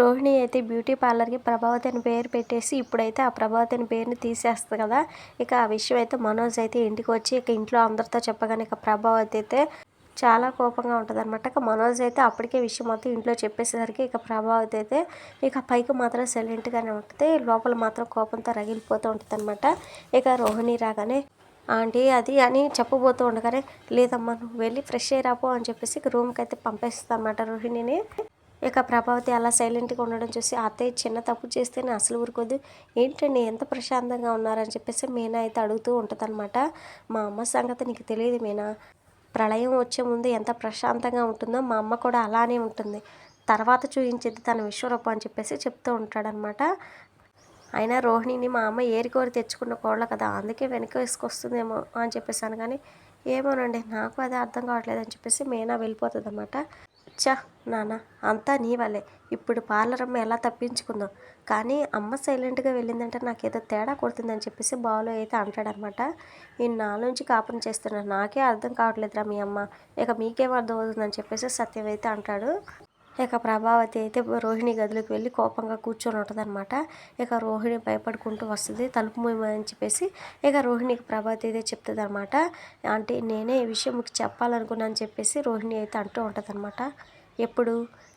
రోహిణి అయితే బ్యూటీ పార్లర్కి ప్రభావతి అని పేరు పెట్టేసి ఇప్పుడైతే ఆ ప్రభావతి అని పేరుని తీసేస్తుంది కదా. ఇక ఆ విషయం అయితే మనోజ్ అయితే ఇంటికి వచ్చి ఇక ఇంట్లో అందరితో చెప్పగానే ఇక ప్రభావతి అయితే చాలా కోపంగా ఉంటుంది అనమాట ఇక మనోజ్ అయితే అప్పటికే విషయం మొత్తం ఇంట్లో చెప్పేసరికి ఇక ప్రభావతి అయితే ఇక పైకి మాత్రం సైలెంట్గానే ఉంటుంది. లోపల మాత్రం కోపంతో రగిలిపోతూ ఉంటుంది అనమాట ఇక రోహిణి రాగానే ఆంటీ అది అని చెప్పబోతూ ఉండగానే లేదమ్మా నువ్వు వెళ్ళి ఫ్రెష్ అయ్యి రాపో అని చెప్పేసి ఇక రూమ్కి అయితే పంపేస్తుంది అనమాట రోహిణిని. ఇక ప్రభావతి అలా సైలెంట్గా ఉండడం చూసి అత్తయ్య చిన్న తప్పు చేస్తేనే అసలు ఊరుకోదు. ఏంటండి ఎంత ప్రశాంతంగా ఉన్నారని చెప్పేసి మీనా అయితే అడుగుతూ ఉంటుంది మా అమ్మ సంగతి నీకు తెలియదు మీనా. ప్రళయం వచ్చే ముందు ఎంత ప్రశాంతంగా ఉంటుందో మా అమ్మ కూడా అలానే ఉంటుంది. తర్వాత చూపించేది తన విశ్వరూపం అని చెప్పేసి చెప్తూ ఉంటాడనమాట అయినా రోహిణిని మా అమ్మ ఏరికోరి తెచ్చుకున్న కోళ్ళ కదా అందుకే వెనక వేసుకొస్తుందేమో అని చెప్పేసాను కానీ ఏమోనండి నాకు అదే అర్థం కావట్లేదు అని చెప్పేసి మీనా వెళ్ళిపోతుంది అనమాట చా నాన్న అంతా నీ వల్లే. ఇప్పుడు పార్లర్ అమ్మ ఎలా తప్పించుకుందో. కానీ అమ్మ సైలెంట్గా వెళ్ళిందంటే నాకు ఏదో తేడా కొడుతుందని చెప్పేసి బాలు అయితే అంటాడనమాట. నేను నాలోంచి కాపురం చేస్తున్నాను నాకే అర్థం కావట్లేదురా మీ అమ్మ. ఇక మీకేం అర్థం అవుతుందని చెప్పేసి సత్యం అయితే అంటాడు. ఇక ప్రభావతి అయితే రోహిణి గదిలోకి వెళ్ళి కోపంగా కూర్చొని ఉంటుందన్నమాట. ఇక రోహిణి భయపడుకుంటూ వస్తుంది. తలుపు మూయమని చెప్పేసి ఇక రోహిణికి ప్రభావతి అయితే చెప్తుంది అనమాట అంటే నేనే ఈ విషయం మీకు చెప్పాలనుకున్నాను చెప్పేసి రోహిణి అయితే అంటూ ఉంటుంది ఎప్పుడు?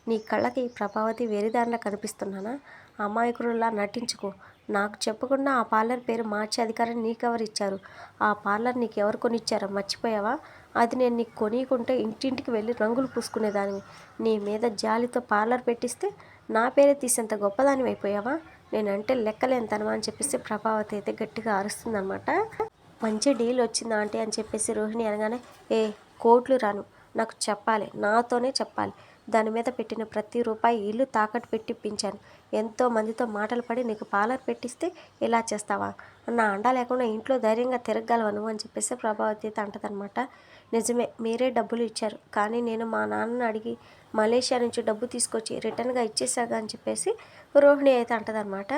నీ కళ్ళకి ప్రభావతి వేరేదానిలా కనిపిస్తున్నానా? అమాయకురులా నటించుకో. నాకు చెప్పకుండా ఆ పార్లర్ పేరు మార్చే అధికారం నీకెవరు ఇచ్చారు? ఆ పార్లర్ నీకు ఎవరు కొనిచ్చారో మర్చిపోయావా? అది నేను నీకు కొనియకుంటే ఇంటింటికి వెళ్ళి రంగులు పూసుకునేదానివి. నీ మీద జాలితో పార్లర్ పెట్టిస్తే నా పేరే తీసేంత గొప్పదాని అయిపోయావా? నేనంటే లెక్కలేంతనమా అని చెప్పేసి ప్రభావతి అయితే గట్టిగా అరుస్తుందనమాట మంచి డీల్ వచ్చిందా ఆంటీ అని చెప్పేసి రోహిణి అనగానే ఏ కోట్లు రాను. నాకు చెప్పాలి నాతోనే చెప్పాలి. దాని మీద పెట్టిన ప్రతి రూపాయి ఇల్లు తాకట్టు పెట్టిప్పించాను ఎంతో మందితో మాటలు పడి నీకు పార్లర్ పెట్టిస్తే ఇలా చేస్తావా? నా అండ లేకుండా ఇంట్లో ధైర్యంగా తిరగగలవను అని చెప్పేసి ప్రభావతి అయితే అంటదనమాట నిజమే మీరే డబ్బులు ఇచ్చారు. కానీ నేను మా నాన్నను అడిగి మలేషియా నుంచి డబ్బు తీసుకొచ్చి రిటర్న్గా ఇచ్చేసాగా అని చెప్పేసి రోహిణి అయితే అంటదనమాట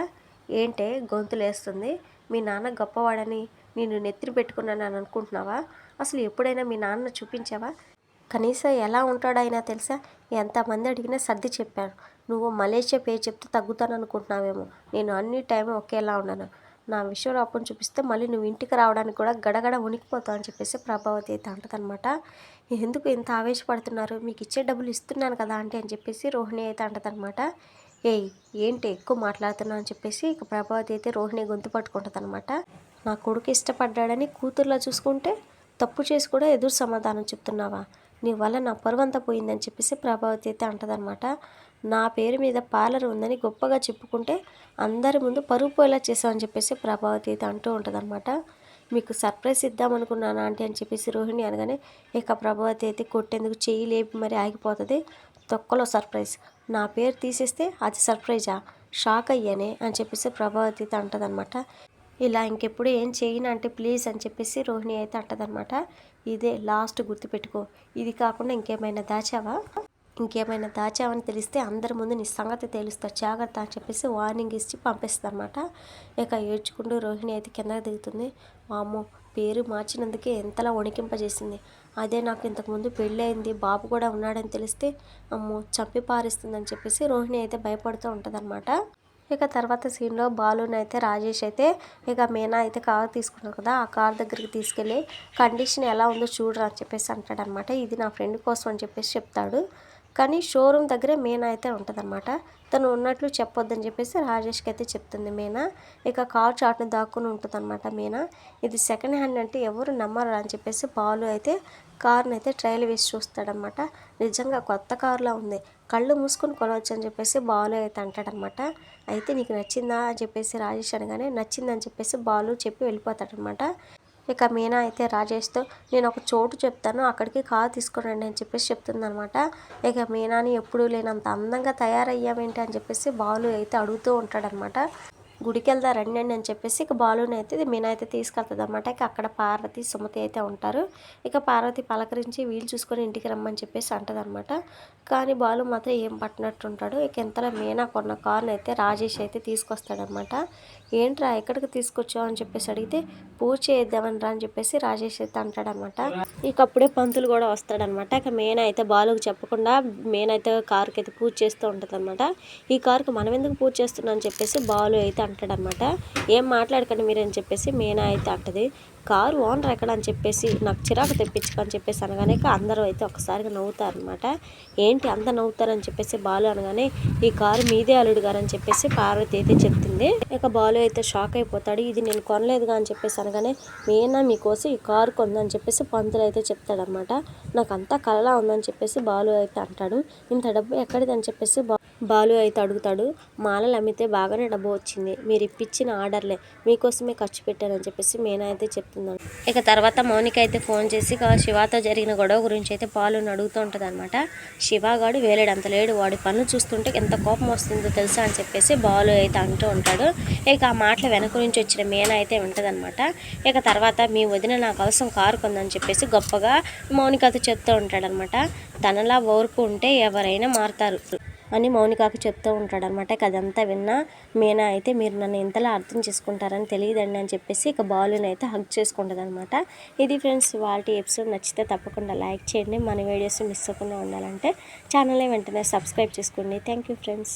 ఏంటే గొంతులేస్తుంది. మీ నాన్న గొప్పవాడని నేను నెత్తిన పెట్టుకున్నాను అని అనుకుంటున్నావా? అసలు ఎప్పుడైనా మీ నాన్న చూపించావా? కనీసం ఎలా ఉంటాడైనా తెలుసా? ఎంతమంది అడిగినా సర్ది చెప్పాను నువ్వు మలేషియా పేరు చెప్తే తగ్గుతాను అనుకుంటున్నావేమో. నేను అన్ని టైం ఒకేలా ఉన్నాను. నా విశ్వరూపం చూపిస్తే మళ్ళీ నువ్వు ఇంటికి రావడానికి కూడా గడగడ ఉనికిపోతావు అని చెప్పేసి ప్రభావతి అయితే అంటదనమాట ఎందుకు ఇంత ఆవేశపడుతున్నారు? మీకు ఇచ్చే డబ్బులు ఇస్తున్నాను కదా అంటే అని చెప్పేసి రోహిణి అయితే అంటదనమాట ఏయ్ ఏంటి ఎక్కువ మాట్లాడుతున్నావు అని చెప్పేసి ఇక ప్రభావతి అయితే రోహిణి గొంతు పట్టుకుంటుంది అనమాట నా కొడుకు ఇష్టపడ్డాడని కూతుర్లా చూసుకుంటే తప్పు చేసి కూడా ఎదురు సమాధానం చెప్తున్నావా? నీ వల్ల నా పరువంతా పోయిందని చెప్పేసి ప్రభావతి అయితే అంటదనమాట నా పేరు మీద పార్లర్ ఉందని గొప్పగా చెప్పుకుంటే అందరి ముందు పరుగు పోయేలా చేసామని చెప్పేసి ప్రభావతి అయితే అంటూ ఉంటుందన్నమాట. మీకు సర్ప్రైజ్ ఇద్దామనుకున్నాను ఆంటీ అని చెప్పేసి రోహిణి అనగానే ఇక ప్రభావతి అయితే కొట్టేందుకు చెయ్యి లేపి మరి ఆగిపోతుంది. తొక్కలో సర్ప్రైజ్. నా పేరు తీసేస్తే అది సర్ప్రైజా? షాక్ అయ్యానే అని చెప్పేసి ప్రభావతి అయితే అంటదనమాట ఇలా ఇంకెప్పుడు ఏం చేయను అంటే ప్లీజ్ అని చెప్పేసి రోహిణి అయితే అంటదనమాట ఇదే లాస్ట్ గుర్తుపెట్టుకో. ఇది కాకుండా ఇంకేమైనా దాచావా? ఇంకేమైనా దాచావని తెలిస్తే అందరి ముందు నీ సంగతి తెలుస్తారు జాగ్రత్త అని చెప్పేసి వార్నింగ్ ఇచ్చి పంపిస్తుంది అనమాట ఇక ఏడ్చుకుంటూ రోహిణి అయితే కిందకి దిగుతుంది. అమ్మో పేరు మార్చినందుకే ఎంతలా వణికింపజేసింది. అదే నాకు ఇంతకుముందు పెళ్ళయింది బాబు కూడా ఉన్నాడని తెలిస్తే అమ్మో చంపి పారిస్తుందని చెప్పేసి రోహిణి అయితే భయపడుతూ ఉంటుందన్నమాట. ఇక తర్వాత సీన్లో బాలుని అయితే రాజేష్ అయితే ఇక మీనా అయితే కార్ తీసుకున్నారు కదా ఆ కార్ దగ్గరికి తీసుకెళ్ళి కండిషన్ ఎలా ఉందో చూడరా అని చెప్పేసి అంటాడనమాట. ఇది నా ఫ్రెండ్ కోసం అని చెప్పేసి చెప్తాడు. కానీ షోరూమ్ దగ్గరే మీనా అయితే ఉంటుందన్నమాట తను ఉన్నట్లు చెప్పొద్దని చెప్పేసి రాజేష్కి అయితే చెప్తుంది మీనా. ఇక కార్ చాట్ని దాక్కుని ఉంటుందన్నమాట మీనా. ఇది సెకండ్ హ్యాండ్ అంటే ఎవరు నమ్మరు అని చెప్పేసి బాలు అయితే కార్ని అయితే ట్రయల్ వేసి చూస్తాడనమాట. నిజంగా కొత్త కార్లా ఉంది. కళ్ళు మూసుకొని కొనవచ్చు అని చెప్పేసి బాలు అయితే అంటాడనమాట. అయితే నీకు నచ్చిందా? అని చెప్పేసి రాజేష్ అనగానే నచ్చిందని చెప్పేసి బాలు చెప్పి వెళ్ళిపోతాడనమాట. ఇక మీనా అయితే రాజేష్తో నేను ఒక చోటు చెప్తాను అక్కడికి కారు తీసుకురండి అని చెప్పేసి చెప్తుందనమాట. ఇక మీనాని ఎప్పుడూ లేనంత అందంగా తయారయ్యామేంటి అని చెప్పేసి బాలు అయితే అడుగుతూ ఉంటాడనమాట. గుడికి వెళ్దా రండి అని చెప్పేసి ఇక బాలుని అయితే మీనా అయితే తీసుకెళ్తుంది అనమాట ఇక అక్కడ పార్వతి సుమతి అయితే ఉంటారు. ఇక పార్వతి పలకరించి వీలు చూసుకొని ఇంటికి రమ్మని చెప్పేసి అంటదనమాట కానీ బాలు మాత్రం ఏం పట్టినట్టుంటాడు. ఇక ఇంతలో మీనా కొన్న కార్ని అయితే రాజేష్ అయితే తీసుకొస్తాడనమాట ఏంట్రా ఎక్కడికి తీసుకొచ్చావు? అని చెప్పేసి అడిగితే పూజ చేద్దామని రా అని చెప్పేసి రాజేష్ అయితే అంటాడనమాట. ఇక అప్పుడే పంతులు కూడా వస్తాడనమాట. ఇక మేన అయితే బాలుకు చెప్పకుండా మేన అయితే కారుకి అయితే పూజ చేస్తూ ఉంటుంది అనమాట ఈ కారుకి మనం ఎందుకు పూజ చేస్తున్నాం అని చెప్పేసి బాలు అయితే అంటాడనమాట. ఏం మాట్లాడకండి మీరు అని చెప్పేసి మేనా అయితే అంటది. కారు ఓనర్ ఎక్కడ? అని చెప్పేసి నాకు చిరాకు తెప్పించుకో అని చెప్పేసి అనగానే అందరూ అయితే ఒకసారిగా నవ్వుతారు అనమాట ఏంటి అంత నవ్వుతారని చెప్పేసి బాలు అనగానే ఈ కారు మీదే అల్లుడు గారు అని చెప్పేసి పార్వతి అయితే చెప్తుంది. ఇక బాలు అయితే షాక్ అయిపోతాడు ఇది నేను కొనలేదుగా అని చెప్పేసి అనగానే మీనా మీకోసం ఈ కారు కొందని చెప్పేసి పంతులు అయితే చెప్తాడనమాట నాకు అంతా కలలా ఉందని చెప్పేసి బాలు అయితే అంటాడు. ఇంత డబ్బు ఎక్కడిది? అని చెప్పేసి బాలు అయితే అడుగుతాడు. మాలలు అమ్మితే బాగానే డబ్బు వచ్చింది. మీరు ఇప్పించిన ఆర్డర్లే. మీకోసమే ఖర్చు పెట్టారని చెప్పేసి మీనా అయితే చెప్తున్నాను ఇక తర్వాత మౌనిక అయితే ఫోన్ చేసి ఇక శివతో జరిగిన గొడవ గురించి అయితే పాలుని అడుగుతూ ఉంటుంది అనమాట శివగాడు వేలేడంత లేడు. వాడి పనులు చూస్తుంటే ఎంత కోపం వస్తుందో తెలుసా? అని చెప్పేసి బాలు అయితే అంటూ ఉంటాడు. ఇక మాటల వెనక నుంచి వచ్చిన మేన అయితే ఉంటుందన్నమాట. ఇక తర్వాత మీ వదిన నాకు అవసరం కారు కొందని చెప్పేసి గొప్పగా మౌనికతో చెప్తూ ఉంటాడనమాట తనలా ఓర్పు ఉంటే ఎవరైనా మారుతారు అని మౌనికాకు చెప్తూ ఉంటాడనమాట ఇక అదంతా విన్నా మీనా అయితే మీరు నన్ను ఇంతలా అర్థం చేసుకుంటారని తెలియదండి అని చెప్పేసి ఇక బాలుని అయితే హగ్ చేసుకుంటుంది అనమాట ఇది ఫ్రెండ్స్ వాళ్ళ ఎపిసోడ్ నచ్చితే తప్పకుండా లైక్ చేయండి. మన వీడియోస్ మిస్ అవ్వకుండా ఉండాలంటే ఛానల్ని వెంటనే సబ్స్క్రైబ్ చేసుకోండి. Thank you friends.